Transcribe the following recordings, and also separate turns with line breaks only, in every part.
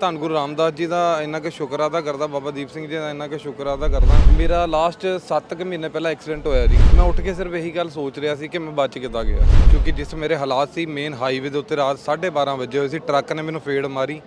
ਧੰਨ ਗੁਰੂ ਰਾਮਦਾਸ ਜੀ ਦਾ ਇੰਨਾ ਕਿ ਸ਼ੁਕਰ ਅਦਾ ਕਰਦਾ, ਬਾਬਾ ਦੀਪ ਸਿੰਘ ਜੀ ਦਾ ਇੰਨਾ ਕਿ ਸ਼ੁਕਰ ਅਦਾ ਕਰਦਾ। ਮੇਰਾ ਲਾਸਟ 7 ਕੁ ਮਹੀਨੇ ਪਹਿਲਾਂ ਐਕਸੀਡੈਂਟ ਹੋਇਆ ਜੀ। ਮੈਂ ਉੱਠ ਕੇ ਸਿਰਫ ਇਹੀ ਗੱਲ ਸੋਚ ਰਿਹਾ ਸੀ ਕਿ ਮੈਂ ਬਚ ਕਿੱਦਾਂ ਗਿਆ। ਕਿਉਂਕਿ ਜਿਸ ਮੇਰੇ ਹਾਲਾਤ ਸੀ ਮੇਨ ਹਾਈਵੇ ਦੇ ਉੱਤੇ ਰਾਤ 12:30 ਵਜੇ ਹੋਏ ਸੀ, ਟਰੱਕ ਨੇ ਮੈਨੂੰ ਫੇੜ ਮਾਰੀ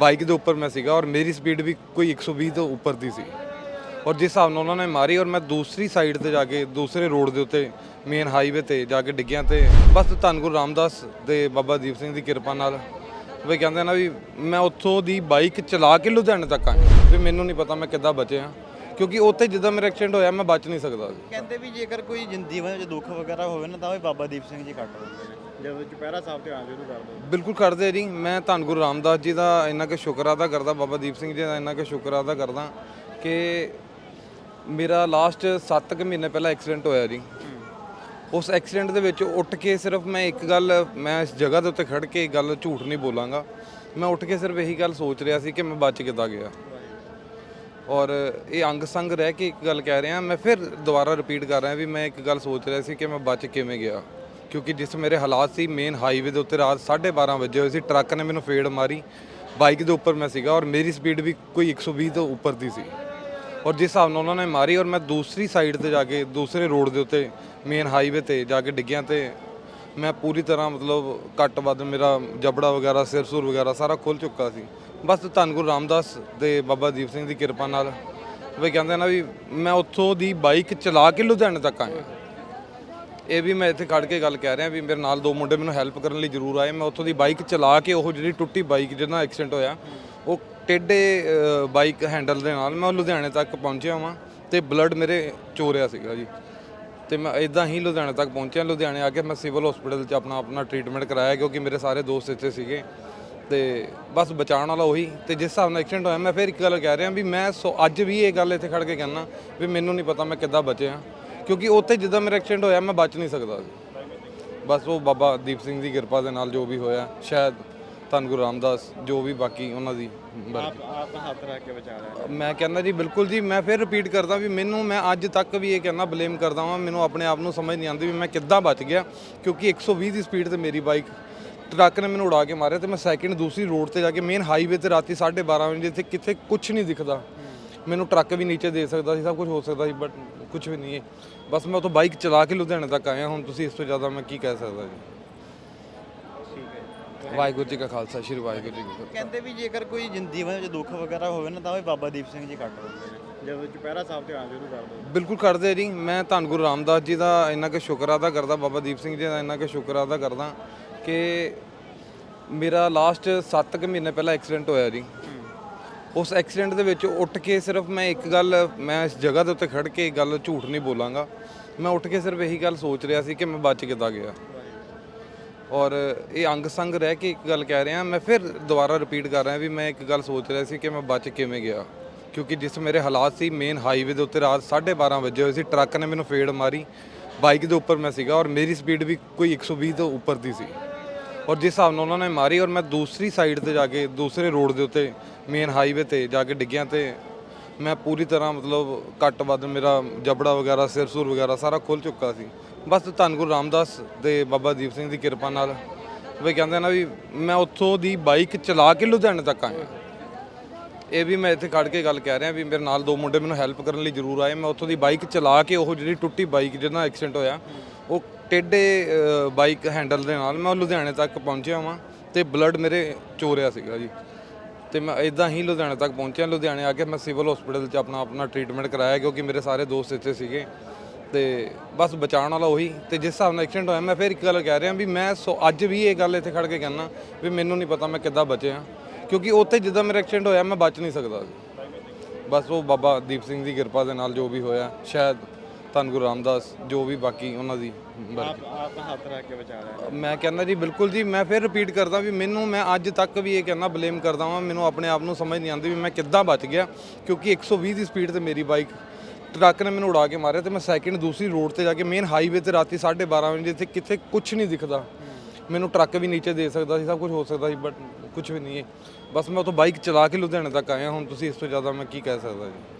ਬਾਈਕ ਦੇ ਉੱਪਰ ਮੈਂ ਸੀਗਾ ਔਰ ਮੇਰੀ ਸਪੀਡ ਵੀ ਕੋਈ 120 ਤੋਂ ਉੱਪਰ ਦੀ ਸੀ। ਔਰ ਜਿਸ ਹਿਸਾਬ ਨਾਲ ਉਹਨਾਂ ਨੇ ਮਾਰੀ ਔਰ ਮੈਂ ਦੂਸਰੀ ਸਾਈਡ ਤੇ ਜਾ ਕੇ, ਦੂਸਰੇ ਰੋਡ ਦੇ ਉੱਤੇ ਮੇਨ ਹਾਈਵੇ ਤੇ ਜਾ ਕੇ ਡਿੱਗਿਆ ਤੇ ਬਸ ਧੰਨ ਗੁਰੂ ਰਾਮਦਾਸ ਦੇ ਬਾਬਾ ਦੀਪ ਸਿੰਘ ਦੀ ਕਿਰਪਾ ਨਾਲ ਵੀ ਕਹਿੰਦੇ ਨਾ ਵੀ ਮੈਂ ਉੱਥੋਂ ਦੀ ਬਾਈਕ ਚਲਾ ਕੇ ਲੁਧਿਆਣੇ ਤੱਕ ਆਇਆ। ਵੀ ਮੈਨੂੰ ਨਹੀਂ ਪਤਾ ਮੈਂ ਕਿੱਦਾਂ ਬਚਿਆ। ਕਿਉਂਕਿ ਉੱਥੇ ਜਿੱਦਾਂ ਮੇਰਾ ਐਕਸੀਡੈਂਟ ਹੋਇਆ ਮੈਂ ਬਚ ਨਹੀਂ ਸਕਦਾ ਸੀ।
ਕਹਿੰਦੇ ਵੀ ਜੇਕਰ ਕੋਈ ਜ਼ਿੰਦਗੀ ਵਿੱਚ ਦੁੱਖ ਵਗੈਰਾ ਹੋਵੇ ਨਾ ਤਾਂ ਵੀ ਬਾਬਾ ਦੀਪ ਸਿੰਘ ਜੀ ਕੱਟ ਦਿੰਦੇ ਨੇ। ਜਦੋਂ ਚੁਪਹਿਰਾ ਸਾਹਿਬ ਤੇ ਆ ਸ਼ੁਰੂ ਕਰ ਦੋ
ਬਿਲਕੁਲ ਕਰਦੇ ਜੀ ਮੈਂ ਧੰਨ ਗੁਰੂ ਰਾਮਦਾਸ ਜੀ ਦਾ ਇੰਨਾ ਕਿ ਸ਼ੁਕਰ ਅਦਾ ਕਰਦਾ ਬਾਬਾ ਦੀਪ ਸਿੰਘ ਜੀ ਦਾ ਇੰਨਾ ਕਿ ਸ਼ੁਕਰ ਅਦਾ ਕਰਦਾ ਕਿ ਮੇਰਾ ਲਾਸਟ 7 ਕੁ ਮਹੀਨੇ ਪਹਿਲਾਂ ਐਕਸੀਡੈਂਟ ਹੋਇਆ ਜੀ। ਉਸ ਐਕਸੀਡੈਂਟ ਦੇ ਵਿੱਚ ਉੱਠ ਕੇ ਸਿਰਫ ਮੈਂ ਇੱਕ ਗੱਲ, ਮੈਂ ਇਸ ਜਗ੍ਹਾ ਦੇ ਉੱਤੇ ਖੜ ਕੇ ਗੱਲ ਝੂਠ ਨਹੀਂ ਬੋਲਾਂਗਾ। ਮੈਂ ਉੱਠ ਕੇ ਸਿਰਫ ਇਹੀ ਗੱਲ ਸੋਚ ਰਿਹਾ ਸੀ ਕਿ ਮੈਂ ਬਚ ਕਿੱਦਾਂ ਗਿਆ। ਔਰ ਇਹ ਅੰਗ ਸੰਗ ਰਹਿ ਕੇ ਇੱਕ ਗੱਲ ਕਹਿ ਰਿਹਾ, ਮੈਂ ਫਿਰ ਦੁਬਾਰਾ ਰਿਪੀਟ ਕਰ ਰਿਹਾ ਵੀ ਮੈਂ ਇੱਕ ਗੱਲ ਸੋਚ ਰਿਹਾ ਸੀ ਕਿ ਮੈਂ ਬਚ ਕਿਵੇਂ ਗਿਆ। ਕਿਉਂਕਿ ਜਿਸ ਮੇਰੇ ਹਾਲਾਤ ਸੀ ਮੇਨ ਹਾਈਵੇ ਦੇ ਉੱਤੇ ਰਾਤ 12:30 ਵਜੇ ਹੋਏ ਸੀ, ਟਰੱਕ ਨੇ ਮੈਨੂੰ ਫੇੜ ਮਾਰੀ ਬਾਈਕ ਦੇ ਉੱਪਰ ਮੈਂ ਸੀਗਾ ਔਰ ਮੇਰੀ ਸਪੀਡ ਵੀ ਕੋਈ 120 ਤੋਂ ਉੱਪਰ ਦੀ ਸੀ। ਔਰ ਜਿਸ ਹਿਸਾਬ ਨਾਲ ਉਹਨਾਂ ਨੇ ਮਾਰੀ ਔਰ ਮੈਂ ਦੂਸਰੀ ਸਾਈਡ ਤੇ ਜਾ ਕੇ, ਦੂਸਰੇ ਰੋਡ ਦੇ ਉੱਤੇ ਮੇਨ ਹਾਈਵੇ ਤੇ ਜਾ ਕੇ ਡਿੱਗਿਆ ਤੇ ਮੈਂ ਪੂਰੀ ਤਰ੍ਹਾਂ ਮਤਲਬ ਕੱਟ ਵੱਧ ਮੇਰਾ ਜਬੜਾ ਵਗੈਰਾ, ਸਿਰ ਸੁਰ ਵਗੈਰਾ ਸਾਰਾ ਖੁੱਲ ਚੁੱਕਾ ਸੀ। ਬਸ ਧੰਨ ਗੁਰੂ ਰਾਮਦਾਸ ਦੇ ਬਾਬਾ ਦੀਪ ਸਿੰਘ ਦੀ ਕਿਰਪਾ ਨਾਲ। ਵੀ ਕਹਿੰਦੇ ਨਾ ਵੀ ਮੈਂ ਉੱਥੋਂ ਦੀ ਬਾਈਕ ਚਲਾ ਕੇ ਲੁਧਿਆਣੇ ਤੱਕ ਆਇਆ। ਇਹ ਵੀ ਮੈਂ ਇੱਥੇ ਖੜ ਕੇ ਗੱਲ ਕਹਿ ਰਿਹਾ ਵੀ ਮੇਰੇ ਨਾਲ ਦੋ ਮੁੰਡੇ ਮੈਨੂੰ ਹੈਲਪ ਕਰਨ ਲਈ ਜ਼ਰੂਰ ਆਏ। ਮੈਂ ਉੱਥੋਂ ਦੀ ਬਾਈਕ ਚਲਾ ਕੇ ਉਹ ਜਿਹੜੀ ਟੁੱਟੀ ਬਾਈਕ ਜਿਹਦੇ ਐਕਸੀਡੈਂਟ ਹੋਇਆ, ਉਹ ਟੇਡੇ ਬਾਈਕ ਹੈਂਡਲ ਦੇ ਨਾਲ ਮੈਂ ਲੁਧਿਆਣੇ ਤੱਕ ਪਹੁੰਚਿਆ ਵਾਂ ਤੇ ਬਲੱਡ ਮੇਰੇ ਚੋਰਿਆ ਸੀਗਾ ਜੀ। ਤੇ ਮੈਂ ਇਦਾਂ ਹੀ ਲੁਧਿਆਣੇ ਤੱਕ ਪਹੁੰਚਿਆ। ਲੁਧਿਆਣੇ ਆ ਕੇ ਮੈਂ ਸਿਵਲ ਹਸਪੀਟਲ 'ਚ ਆਪਣਾ ਆਪਣਾ ਟ੍ਰੀਟਮੈਂਟ ਕਰਾਇਆ ਕਿਉਂਕਿ ਮੇਰੇ ਸਾਰੇ ਦੋਸਤ ਇੱਥੇ ਸੀਗੇ। ਤੇ ਬਸ ਬਚਾਉਣ ਵਾਲਾ ਉਹੀ। ਤੇ ਜਿਸ ਹਿਸਾਬ ਨਾਲ ਐਕਸੀਡੈਂਟ ਹੋਇਆ, ਮੈਂ ਫਿਰ ਇੱਕ ਗੱਲ ਕਹਿ ਰਿਹਾ ਵੀ ਮੈਂ ਸੋ ਅੱਜ ਵੀ ਇਹ ਗੱਲ ਇੱਥੇ ਖੜ ਕੇ ਕਹਿਣਾ ਵੀ ਮੈਨੂੰ ਨਹੀਂ ਪਤਾ ਮੈਂ ਕਿੱਦਾਂ ਬਚਿਆ। ਕਿਉਂਕਿ ਉੱਥੇ ਜਿੱਦਾਂ ਮੇਰਾ ਐਕਸੀਡੈਂਟ ਹੋਇਆ ਮੈਂ ਬਚ ਨਹੀਂ ਸਕਦਾ ਸੀ। ਬਸ ਉਹ ਬਾਬਾ ਦੀਪ ਸਿੰਘ ਦੀ ਕਿਰਪਾ ਦੇ ਨਾਲ ਜੋ ਵੀ ਹੋਇਆ ਸ਼ਾਇਦ ਧੰਨ ਗੁਰੂ ਰਾਮਦਾਸ ਜੋ ਵੀ ਬਾਕੀ ਉਹਨਾਂ ਦੀ ਬਰਕਤ
ਆਪ ਆਪ ਹੱਥ ਰੱਖ ਕੇ ਬਚਾ ਲਿਆ।
ਮੈਂ ਕਹਿੰਦਾ ਜੀ ਬਿਲਕੁਲ ਜੀ ਮੈਂ ਫਿਰ ਰਿਪੀਟ ਕਰਦਾ ਵੀ ਮੈਨੂੰ ਮੈਂ ਅੱਜ ਤੱਕ ਵੀ ਇਹ ਕਹਿੰਦਾ ਬਲੇਮ ਕਰਦਾ ਵਾਂ ਮੈਨੂੰ ਆਪਣੇ ਆਪ ਨੂੰ ਸਮਝ ਨਹੀਂ ਆਉਂਦੀ ਵੀ ਮੈਂ ਕਿੱਦਾਂ ਬਚ ਗਿਆ ਕਿਉਂਕਿ 120 ਦੀ ਸਪੀਡ ਤੇ ਮੇਰੀ ਬਾਈਕ ਟਰੱਕ ਨੇ ਮੈਨੂੰ ਉਡਾ ਕੇ ਮਾਰਿਆ ਤੇ ਮੈਂ ਸੈਕਿੰਡ ਦੂਸਰੀ ਰੋਡ ਤੇ ਜਾ ਕੇ ਮੇਨ ਹਾਈਵੇ ਤੇ ਰਾਤੀ 12:30 ਵਜੇ ਜਿੱਥੇ ਕਿੱਥੇ ਕੁਝ ਨਹੀਂ ਦਿਖਦਾ। ਮੈਨੂੰ ਟਰੱਕ ਵੀ ਨੀਚੇ ਦੇ ਸਕਦਾ ਸੀ ਸਭ ਕੁਝ ਹੋ ਸਕਦਾ ਸੀ ਬਟ ਕੁਝ ਵੀ ਨਹੀਂ ਹੈ। ਬਸ ਮੈਂ ਉਤੋਂ ਬਾਈਕ ਚਲਾ ਕੇ ਲੁਧਿਆਣੇ ਤੱਕ ਆਇਆ ਹੁਣ ਤੁਸੀਂ ਇਸ ਤੋਂ ਜ਼ਿਆਦਾ ਮੈਂ ਕੀ ਕਹਿ ਸਕਦਾ ਜੀ?
ਠੀਕ ਹੈ
ਵਾਹਿਗੁਰੂ ਜੀ ਕਾ ਖਾਲਸਾ ਸ਼੍ਰੀ ਵਾਹਿਗੁਰੂ ਜੀ ਕੀ ਫਤਿਹ।
ਕਹਿੰਦੇ ਵੀ ਜੇਕਰ ਕੋਈ ਜ਼ਿੰਦਗੀ ਵਿੱਚ ਦੁੱਖ ਵਗੈਰਾ ਹੋਵੇ ਨਾ ਤਾਂ ਵੀ ਬਾਬਾ ਦੀਪ ਸਿੰਘ ਜੀ ਕੱਟ ਦਿੰਦੇ ਨੇ। ਜਦੋਂ ਚੁਪਹਿਰਾ ਸਾਹਿਬ ਤੇ ਆ ਸ਼ੁਰੂ ਕਰ ਦੋ
ਬਿਲਕੁਲ ਕਰਦੇ ਜੀ। ਮੈਂ ਧੰਨ ਗੁਰੂ ਰਾਮਦਾਸ ਜੀ ਦਾ ਇੰਨਾ ਕਿ ਸ਼ੁਕਰ ਅਦਾ ਕਰਦਾ ਬਾਬਾ ਦੀਪ ਸਿੰਘ ਜੀ ਦਾ ਇੰਨਾ ਕਿ ਸ਼ੁਕਰ ਅਦਾ ਕਰਦਾ ਕਿ ਮੇਰਾ ਲਾਸਟ 7 ਕੁ ਮਹੀਨੇ ਪਹਿਲਾਂ ਐਕਸੀਡੈਂਟ ਹੋਇਆ ਜੀ। ਉਸ ਐਕਸੀਡੈਂਟ ਦੇ ਵਿੱਚ ਉੱਠ ਕੇ ਸਿਰਫ ਮੈਂ ਇੱਕ ਗੱਲ, ਮੈਂ ਇਸ ਜਗ੍ਹਾ ਦੇ ਉੱਤੇ ਖੜ ਕੇ ਗੱਲ ਝੂਠ ਨਹੀਂ ਬੋਲਾਂਗਾ। ਮੈਂ ਉੱਠ ਕੇ ਸਿਰਫ ਇਹੀ ਗੱਲ ਸੋਚ ਰਿਹਾ ਸੀ ਕਿ ਮੈਂ ਬਚ ਕਿੱਦਾਂ ਗਿਆ। ਔਰ ਇਹ ਅੰਗ ਸੰਗ ਰਹਿ ਕੇ ਇੱਕ ਗੱਲ ਕਹਿ ਰਿਹਾ। ਮੈਂ ਫਿਰ ਦੁਬਾਰਾ ਰਿਪੀਟ ਕਰ ਰਿਹਾ ਵੀ ਮੈਂ ਇੱਕ ਗੱਲ ਸੋਚ ਰਿਹਾ ਸੀ ਕਿ ਮੈਂ ਬਚ ਕਿਵੇਂ ਗਿਆ। ਕਿਉਂਕਿ ਜਿਸ ਮੇਰੇ ਹਾਲਾਤ ਸੀ ਮੇਨ ਹਾਈਵੇ ਦੇ ਉੱਤੇ ਰਾਤ 12:30 ਵਜੇ ਹੋਏ ਸੀ, ਟਰੱਕ ਨੇ ਮੈਨੂੰ ਫੇੜ ਮਾਰੀ। ਬਾਈਕ ਦੇ ਉੱਪਰ ਮੈਂ ਸੀਗਾ ਔਰ ਮੇਰੀ ਸਪੀਡ ਵੀ ਕੋਈ 120 ਤੋਂ ਉੱਪਰ ਦੀ ਸੀ। ਔਰ ਜਿਸ ਹਿਸਾਬ ਨਾਲ ਉਹਨਾਂ ਨੇ ਮਾਰੀ ਔਰ ਮੈਂ ਦੂਸਰੀ ਸਾਈਡ ਤੇ ਜਾ ਕੇ, ਦੂਸਰੇ ਰੋਡ ਦੇ ਉੱਤੇ ਮੇਨ ਹਾਈਵੇ ਤੇ ਜਾ ਕੇ ਡਿੱਗਿਆ ਤੇ ਮੈਂ ਪੂਰੀ ਤਰ੍ਹਾਂ ਮਤਲਬ ਕੱਟ ਵੱਧ ਮੇਰਾ ਜਬੜਾ ਵਗੈਰਾ, ਸਿਰ ਸੁਰ ਵਗੈਰਾ ਸਾਰਾ ਖੁੱਲ ਚੁੱਕਾ ਸੀ। ਬਸ ਧੰਨ ਗੁਰੂ ਰਾਮਦਾਸ ਦੇ ਬਾਬਾ ਦੀਪ ਸਿੰਘ ਦੀ ਕਿਰਪਾ ਨਾਲ ਵੀ ਕਹਿੰਦੇ ਨਾ ਵੀ ਮੈਂ ਉੱਥੋਂ ਦੀ ਬਾਈਕ ਚਲਾ ਕੇ ਲੁਧਿਆਣੇ ਤੱਕ ਆਇਆ। ਇਹ ਵੀ ਮੈਂ ਇੱਥੇ ਖੜ ਕੇ ਗੱਲ ਕਹਿ ਰਿਹਾ ਵੀ ਮੇਰੇ ਨਾਲ ਦੋ ਮੁੰਡੇ ਮੈਨੂੰ ਹੈਲਪ ਕਰਨ ਲਈ ਜ਼ਰੂਰ ਆਏ। ਮੈਂ ਉੱਥੋਂ ਦੀ ਬਾਈਕ ਚਲਾ ਕੇ ਉਹ ਜਿਹੜੀ ਟੁੱਟੀ ਬਾਈਕ ਜਿਹਦੇ ਨਾਲ ਐਕਸੀਡੈਂਟ ਹੋਇਆ ਉਹ ਟੇਡੇ ਬਾਈਕ ਹੈਂਡਲ ਦੇ ਨਾਲ ਮੈਂ ਲੁਧਿਆਣੇ ਤੱਕ ਪਹੁੰਚਿਆ ਵਾਂ ਤੇ ਬਲੱਡ ਮੇਰੇ ਚੋਰਿਆ ਸੀਗਾ ਜੀ। ਤੇ ਮੈਂ ਇਦਾਂ ਹੀ ਲੁਧਿਆਣੇ ਤੱਕ ਪਹੁੰਚਿਆ। ਲੁਧਿਆਣੇ ਆ ਕੇ ਮੈਂ ਸਿਵਲ ਹਸਪੀਟਲ 'ਚ ਆਪਣਾ ਆਪਣਾ ਟ੍ਰੀਟਮੈਂਟ ਕਰਾਇਆ ਕਿਉਂਕਿ ਮੇਰੇ ਸਾਰੇ ਦੋਸਤ ਇੱਥੇ ਸੀਗੇ। ਤੇ ਬਸ ਬਚਾਉਣ ਵਾਲਾ ਉਹੀ। ਤੇ ਜਿਸ ਹਿਸਾਬ ਨਾਲ ਐਕਸੀਡੈਂਟ ਹੋਇਆ, ਮੈਂ ਫਿਰ ਇੱਕ ਗੱਲ ਕਹਿ ਰਿਹਾ ਵੀ ਮੈਂ ਸੋ ਅੱਜ ਵੀ ਇਹ ਗੱਲ ਇੱਥੇ ਖੜ ਕੇ ਕਹਿਣਾ ਵੀ ਮੈਨੂੰ ਨਹੀਂ ਪਤਾ ਮੈਂ ਕਿੱਦਾਂ ਬਚਿਆ। ਕਿਉਂਕਿ ਉੱਥੇ ਜਿੱਦਾਂ ਮੇਰਾ ਐਕਸੀਡੈਂਟ ਹੋਇਆ, ਮੈਂ ਬਚ ਨਹੀਂ ਸਕਦਾ। ਸੀ ਬਸ ਉਹ ਬਾਬਾ ਦੀਪ ਸਿੰਘ ਦੀ ਕਿਰਪਾ ਦੇ ਨਾਲ ਜੋ ਵੀ ਹੋਇਆ, ਸ਼ਾਇਦ ਧੰਨ ਗੁਰੂ ਰਾਮਦਾਸ ਜੋ ਵੀ ਬਾਕੀ ਉਹਨਾਂ ਦੀ
ਆਪ ਆਪ ਹੱਥ ਰੱਖ ਕੇ ਲਿਆ
ਮੈਂ ਕਹਿੰਦਾ ਜੀ ਬਿਲਕੁਲ ਜੀ ਮੈਂ ਫਿਰ ਰਿਪੀਟ ਕਰਦਾ ਵੀ ਮੈਨੂੰ ਮੈਂ ਅੱਜ ਤੱਕ ਵੀ ਇਹ ਕਹਿੰਦਾ ਬਲੇਮ ਕਰਦਾ ਵਾਂ ਮੈਨੂੰ ਆਪਣੇ ਆਪ ਨੂੰ ਸਮਝ ਨਹੀਂ ਆਉਂਦੀ ਵੀ ਮੈਂ ਕਿੱਦਾਂ ਬਚ ਗਿਆ ਕਿਉਂਕਿ 120 ਦੀ ਸਪੀਡ ਤੇ ਮੇਰੀ ਬਾਈਕ ਟਰੱਕ ਨੇ ਮੈਨੂੰ ਉਡਾ ਕੇ ਮਾਰਿਆ ਤੇ ਮੈਂ ਸੈਕਿੰਡ ਦੂਸਰੀ ਰੋਡ ਤੇ ਜਾ ਕੇ ਮੇਨ ਹਾਈਵੇ ਤੇ ਰਾਤੀ 12:30 ਵਜੇ ਜਿੱਥੇ ਕਿੱਥੇ ਕੁਝ ਨਹੀਂ ਦਿਖਦਾ। ਮੈਨੂੰ ਟਰੱਕ ਵੀ ਨੀਚੇ ਦੇ ਸਕਦਾ ਸੀ ਸਭ ਕੁਝ ਹੋ ਸਕਦਾ ਸੀ ਬਟ ਕੁਝ ਵੀ ਨਹੀਂ। ਹੈ ਬਸ ਮੈਂ ਉਤੋਂ ਬਾਈਕ ਚਲਾ ਕੇ ਲੁਧਿਆਣੇ ਤੱਕ ਆਇਆ ਹੁਣ ਤੁਸੀਂ ਇਸ ਤੋਂ ਜ਼ਿਆਦਾ ਮੈਂ ਕੀ ਕਹਿ ਸਕਦਾ ਜੀ?